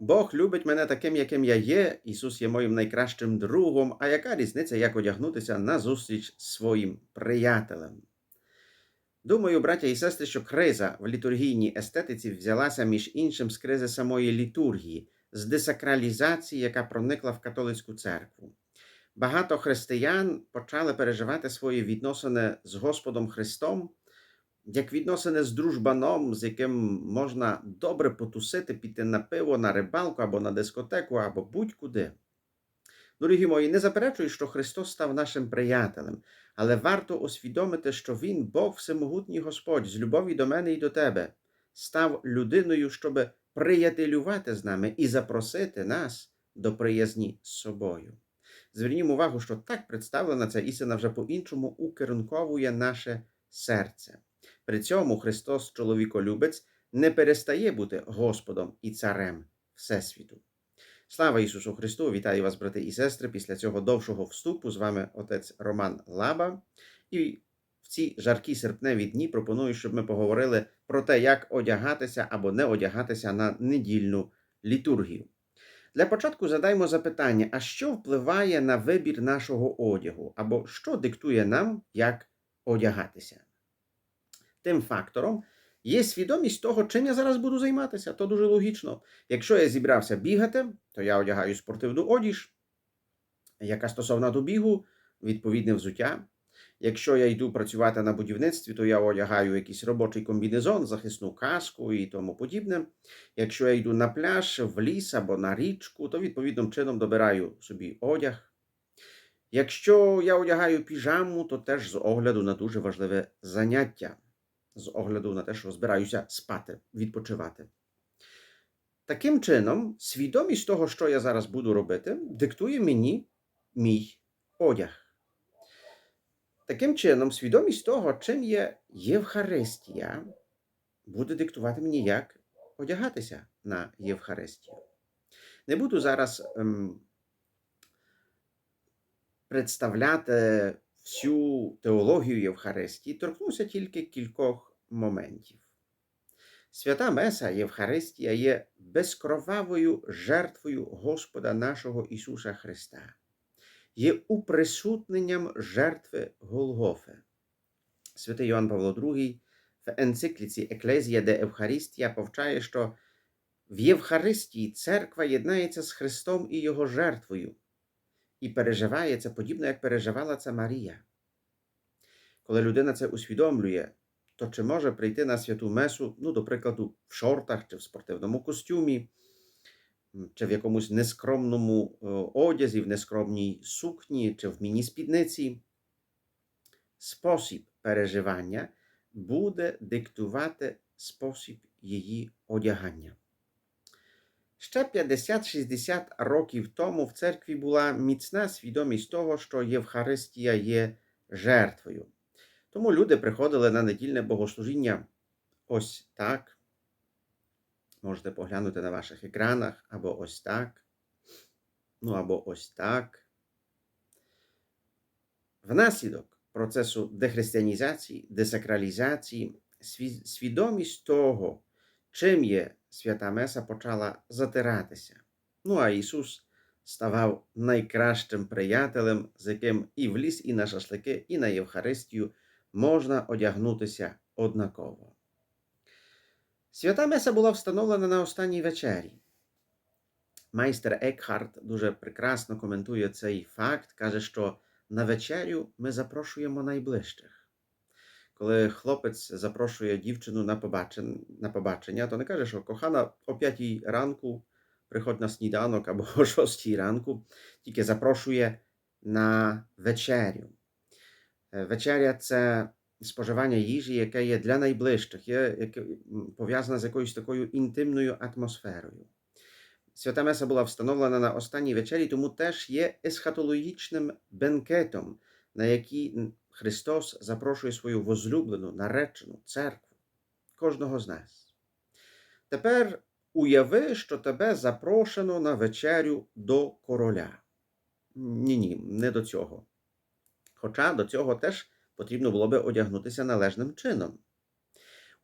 Бог любить мене таким, яким я є. Ісус є моїм найкращим другом. А яка різниця, як одягнутися на зустріч своїм приятелем? Думаю, браття і сестри, що криза в літургійній естетиці взялася між іншим з кризи самої літургії, з десакралізації, яка проникла в католицьку церкву. Багато християн почали переживати свої відносини з Господом Христом як відносини з дружбаном, з яким можна добре потусити, піти на пиво, на рибалку або на дискотеку, або будь-куди. Дорогі мої, не заперечую, що Христос став нашим приятелем, але варто усвідомити, що Він, Бог Всемогутній Господь, з любові до мене і до тебе, став людиною, щоб приятелювати з нами і запросити нас до приязні з собою. Звернімо увагу, що так представлена ця істина вже по-іншому укерунковує наше серце. При цьому Христос, чоловіколюбець, не перестає бути Господом і Царем Всесвіту. Слава Ісусу Христу! Вітаю вас, брати і сестри, після цього довшого вступу. З вами отець Роман Лаба. І в ці жаркі серпневі дні пропоную, щоб ми поговорили про те, як одягатися або не одягатися на недільну літургію. Для початку задаймо запитання: а що впливає на вибір нашого одягу, або що диктує нам, як одягатися? Тим фактором є свідомість того, чим я зараз буду займатися. То дуже логічно. Якщо я зібрався бігати, то я одягаю спортивну одіж, яка стосовна до бігу, відповідне взуття. Якщо я йду працювати на будівництві, то я одягаю якийсь робочий комбінезон, захисну каску і тому подібне. Якщо я йду на пляж, в ліс або на річку, то відповідним чином добираю собі одяг. Якщо я одягаю піжаму, то теж з огляду на дуже важливе заняття з огляду на те, що збираюся спати, відпочивати. Таким чином, свідомість того, що я зараз буду робити, диктує мені мій одяг. Таким чином, свідомість того, чим є Євхаристія, буде диктувати мені, як одягатися на Євхаристію. Не буду зараз ем, представляти всю теологію Євхаристії, торкнуся тільки кількох моментів. Свята Меса Євхаристія є безкровавою жертвою Господа нашого Ісуса Христа, є уприсутненням жертви Голгофи. Святий Йоанн Павло II в енцикліці Еклезія де Евхаристія повчає, що в Євхаристії церква єднається з Христом і Його жертвою і переживає це подібно, як переживала це Марія. Коли людина це усвідомлює, то чи може прийти на святу Месу, ну, до прикладу, в шортах чи в спортивному костюмі, чи в якомусь нескромному одязі, в нескромній сукні, чи в міні-спідниці, спосіб переживання буде диктувати спосіб її одягання. Ще 50-60 років тому в церкві була міцна свідомість того, що Євхаристія є жертвою. Тому люди приходили на недільне богослужіння ось так. Можете поглянути на ваших екранах, або ось так. Ну, або ось так. Внаслідок процесу дехристиянізації, десакралізації, свідомість того, чим є свята Меса почала затиратися. Ну а Ісус ставав найкращим приятелем, з яким і в ліс, і на шашлики, і на Євхаристію можна одягнутися однаково. Свята Меса була встановлена на останній вечері. Майстер Екхарт дуже прекрасно коментує цей факт, каже, що на вечерю ми запрошуємо найближчих коли хлопець запрошує дівчину на побачення, на побачення, то не каже, що кохана о п'ятій ранку приходь на сніданок або о шостій ранку, тільки запрошує на вечерю. Вечеря це споживання їжі, яке є для найближчих, є яке, пов'язане з якоюсь такою інтимною атмосферою. Свята Меса була встановлена на останній вечері, тому теж є есхатологічним бенкетом, на який Христос запрошує свою возлюблену, наречену церкву, кожного з нас. Тепер уяви, що тебе запрошено на вечерю до короля. Ні, ні, не до цього. Хоча до цього теж потрібно було би одягнутися належним чином.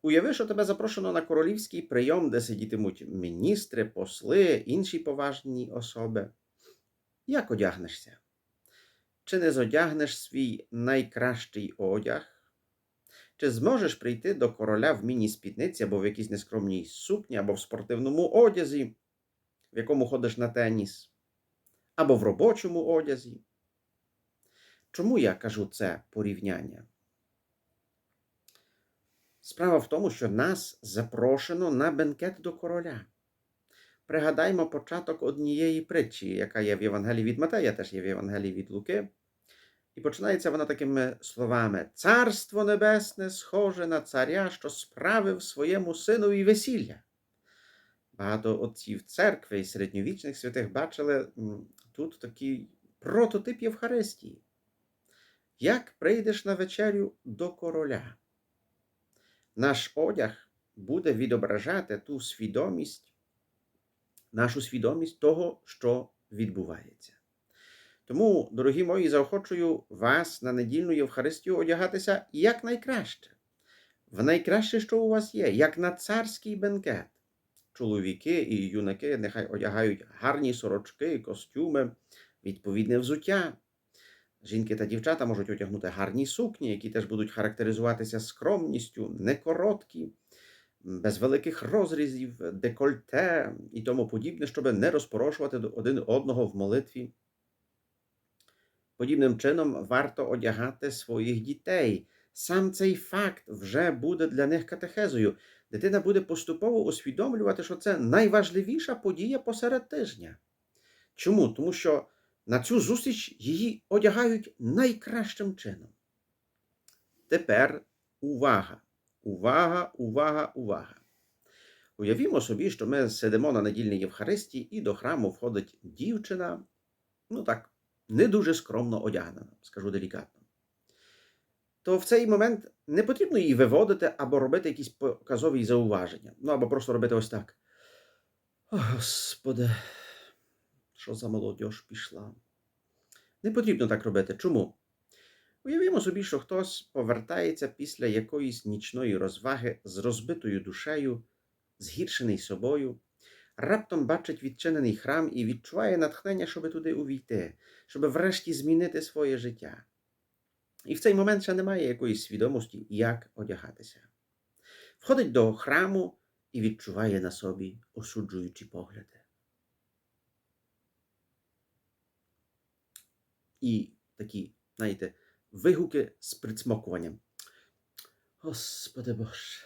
Уяви, що тебе запрошено на королівський прийом, де сидітимуть міністри, посли, інші поважні особи. Як одягнешся? Чи не зодягнеш свій найкращий одяг? Чи зможеш прийти до короля в міні-спідниці або в якійсь нескромній сукні, або в спортивному одязі, в якому ходиш на теніс, або в робочому одязі? Чому я кажу це порівняння? Справа в тому, що нас запрошено на бенкет до короля. Пригадаймо початок однієї притчі, яка є в Євангелії від Матея, теж є в Євангелії від Луки. І починається вона такими словами: Царство Небесне схоже на царя, що справив своєму синові весілля. Багато отців церкви і середньовічних святих бачили тут такий прототип Євхаристії. Як прийдеш на вечерю до короля? Наш одяг буде відображати ту свідомість, нашу свідомість того, що відбувається. Тому, дорогі мої, заохочую вас на недільну Євхаристію одягатися якнайкраще, в найкраще, що у вас є, як на царський бенкет. Чоловіки і юнаки нехай одягають гарні сорочки, костюми, відповідне взуття. Жінки та дівчата можуть одягнути гарні сукні, які теж будуть характеризуватися скромністю, не короткі, без великих розрізів, декольте і тому подібне, щоб не розпорошувати один одного в молитві. Подібним чином варто одягати своїх дітей. Сам цей факт вже буде для них катехезою. Дитина буде поступово усвідомлювати, що це найважливіша подія посеред тижня. Чому? Тому що на цю зустріч її одягають найкращим чином. Тепер увага! Увага, увага, увага! Уявімо собі, що ми сидимо на недільній Євхаристії і до храму входить дівчина, ну так, не дуже скромно одягнена, скажу делікатно. То в цей момент не потрібно її виводити або робити якісь показові зауваження. Ну або просто робити ось так. О, Господи, що за молодь пішла? Не потрібно так робити. Чому? Уявімо собі, що хтось повертається після якоїсь нічної розваги з розбитою душею, згіршений собою, раптом бачить відчинений храм і відчуває натхнення, щоб туди увійти, щоб врешті змінити своє життя. І в цей момент ще немає якоїсь свідомості, як одягатися. Входить до храму і відчуває на собі осуджуючі погляди. І такі, знаєте, вигуки з прицмокуванням. Господи Боже.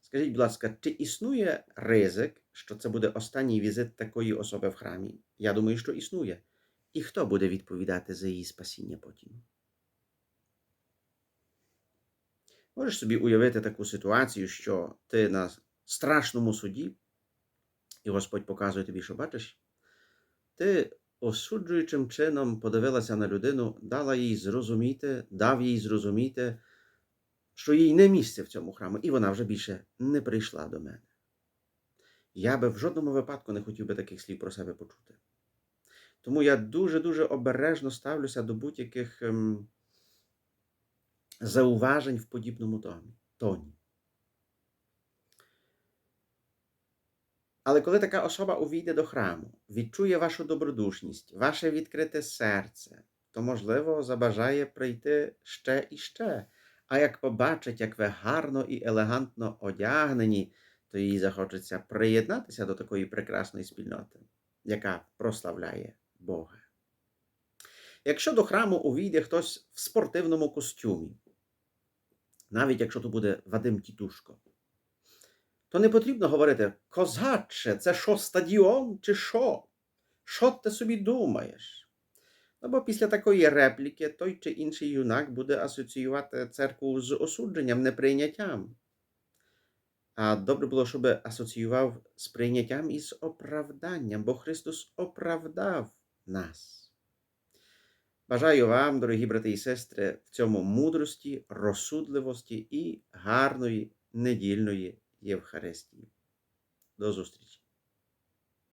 Скажіть, будь ласка, чи існує ризик, що це буде останній візит такої особи в храмі? Я думаю, що існує. І хто буде відповідати за її спасіння потім? Можеш собі уявити таку ситуацію, що ти на страшному суді, і Господь показує тобі, що бачиш, ти осуджуючим чином подивилася на людину, дала їй зрозуміти, дав їй зрозуміти, що їй не місце в цьому храму, і вона вже більше не прийшла до мене. Я би в жодному випадку не хотів би таких слів про себе почути. Тому я дуже-дуже обережно ставлюся до будь-яких ем, зауважень в подібному тоні. Але коли така особа увійде до храму, відчує вашу добродушність, ваше відкрите серце, то, можливо, забажає прийти ще і ще. А як побачить, як ви гарно і елегантно одягнені, то їй захочеться приєднатися до такої прекрасної спільноти, яка прославляє Бога. Якщо до храму увійде хтось в спортивному костюмі, навіть якщо то буде Вадим Тітушко, то не потрібно говорити козаче, це що стадіон, чи що? Що ти собі думаєш? Ну, бо після такої репліки той чи інший юнак буде асоціювати церкву з осудженням, неприйняттям. А добре було, щоб асоціював з прийняттям і з оправданням, бо Христос оправдав нас. Бажаю вам, дорогі брати і сестри, в цьому мудрості, розсудливості і гарної недільної Євхаристії. До зустрічі!